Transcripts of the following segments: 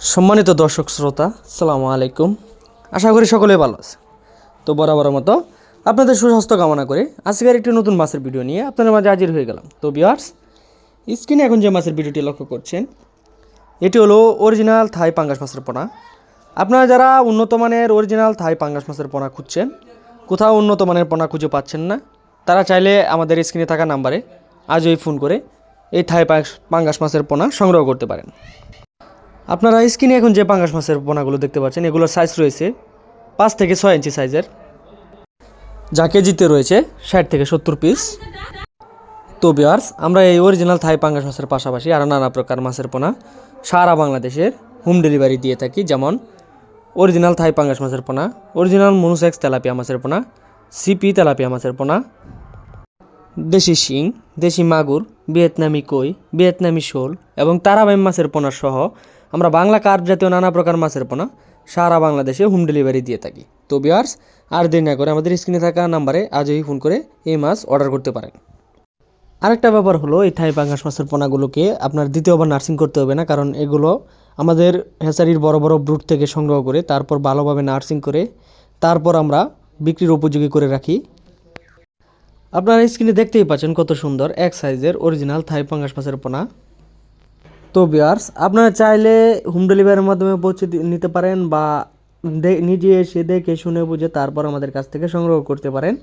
সম্মানিত দর্শক শ্রোতা সালামু আলাইকুম। আশা করি সকলে ভালো আছে তো বরাবর মতো আপনাদের সুস্বাস্থ্য কামনা করে আজকের একটি নতুন মাছের ভিডিও নিয়ে আপনাদের মাঝে হাজির হয়ে গেলাম। তো বিয়ার্স স্ক্রিনে এখন যে মাছের ভিডিওটি লক্ষ্য করছেন, এটি হলো অরিজিনাল থাই পাঙ্গাস মাছের পোনা। আপনারা যারা উন্নত মানের অরিজিনাল থাই পাঙ্গাস মাছের পোনা খুঁজছেন, কোথাও উন্নত মানের পোনা খুঁজে পাচ্ছেন না, তারা চাইলে আমাদের স্ক্রিনে থাকা নাম্বারে আজই ফোন করে এই থাই পাঙ্গাস- পাঙ্গাস মাছের পোনা সংগ্রহ করতে পারেন। আপনারা স্ক্রিনে এখন যে পাঙ্গাস মাছের পোনাগুলো দেখতে পাচ্ছেন, এগুলোর সাইজ রয়েছে পাঁচ থেকে ছয় ইঞ্চি সাইজের যা কেজিতে রয়েছে ষাট থেকে সত্তর পিস তো বিয়ার্স আমরা এই অরিজিনাল থাই পাঙ্গাস মাছের পাশাপাশি আরও নানা প্রকার মাছের পোনা সারা বাংলাদেশের হোম ডেলিভারি দিয়ে থাকি। যেমন অরিজিনাল থাই পাঙ্গাস মাছের পোনা অরিজিনাল মনুসেক্স তেলাপিয়া মাছের পোনা সিপি তেলাপিয়া মাছের পোনা দেশি শিং, দেশি মাগুর, ভিয়েতনামি কই, ভিয়েতনামি শোল এবং তারাবাইম মাছের পোনা সহ আমরা বাংলা কার্প জাতীয় নানা প্রকার মাছের পোনা সারা বাংলাদেশে হোম ডেলিভারি দিয়ে থাকি। তো বিয়ার্স আর দেরি না করে আমাদের স্ক্রিনে থাকা নাম্বারে আজই ফোন করে এই মাছ অর্ডার করতে পারেন। আরেকটা ব্যাপার হলো, এই থাই পাঙ্গাস মাছের পোনাগুলোকে আপনার দ্বিতীয়বার নার্সিং করতে হবে না, কারণ এগুলো আমাদের হেসারির বড় বড় ব্রুট থেকে সংগ্রহ করে তারপর ভালোভাবে নার্সিং করে তারপর আমরা বিক্রির উপযোগী করে রাখি। আপনারা স্ক্রিনে দেখতেই পাচ্ছেন কত সুন্দর এক সাইজের অরিজিনাল থাই পাঙ্গাস মাছের পোনা। তো বিয়ার্স আপনারা চাইলে হোম ডেলিভারির মাধ্যমে পৌঁছে নিতে পারেন বা নিজে এসে দেখে শুনে বুঝে তারপর আমাদের কাছ থেকে সংগ্রহ করতে পারেন।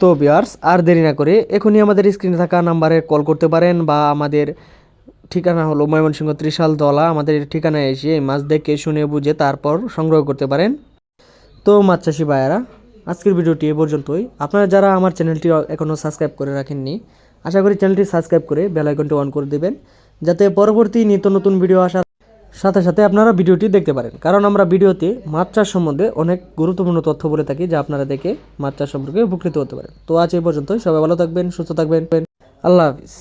তো বিয়ার্স আর দেরি না করে এখনই আমাদের স্ক্রিনে থাকা নাম্বারে কল করতে পারেন বা আমাদের ঠিকানা হলো ময়মনসিংহ ত্রিশাল দলা। আমাদের ঠিকানায় এসে এই মাছ দেখে শুনে বুঝে তারপর সংগ্রহ করতে পারেন। তো মাছ চাষি ভাইয়ারা, আজকের ভিডিওটি এ পর্যন্তই। আপনারা যারা আমার চ্যানেলটি এখনও সাবস্ক্রাইব করে রাখেননি, আশা করি চ্যানেলটি সাবস্ক্রাইব করে বেল আইকনটি অন করে দেবেন। যাতে পরবর্তী নিত্য নতুন ভিডিও আসার সাথে সাথে আপনারা ভিডিওটি দেখতে পারেন। কারণ আমরা ভিডিওতে মাছ চাষ সম্বন্ধে অনেক গুরুত্বপূর্ণ তথ্য বলে থাকি, যা আপনারা দেখে মাছ চাষ সম্পর্কে উপকৃত হতে পারেন। তো আজ এই পর্যন্তই। সবাই ভালো থাকবেন, সুস্থ থাকবেন। আল্লাহ হাফিজ।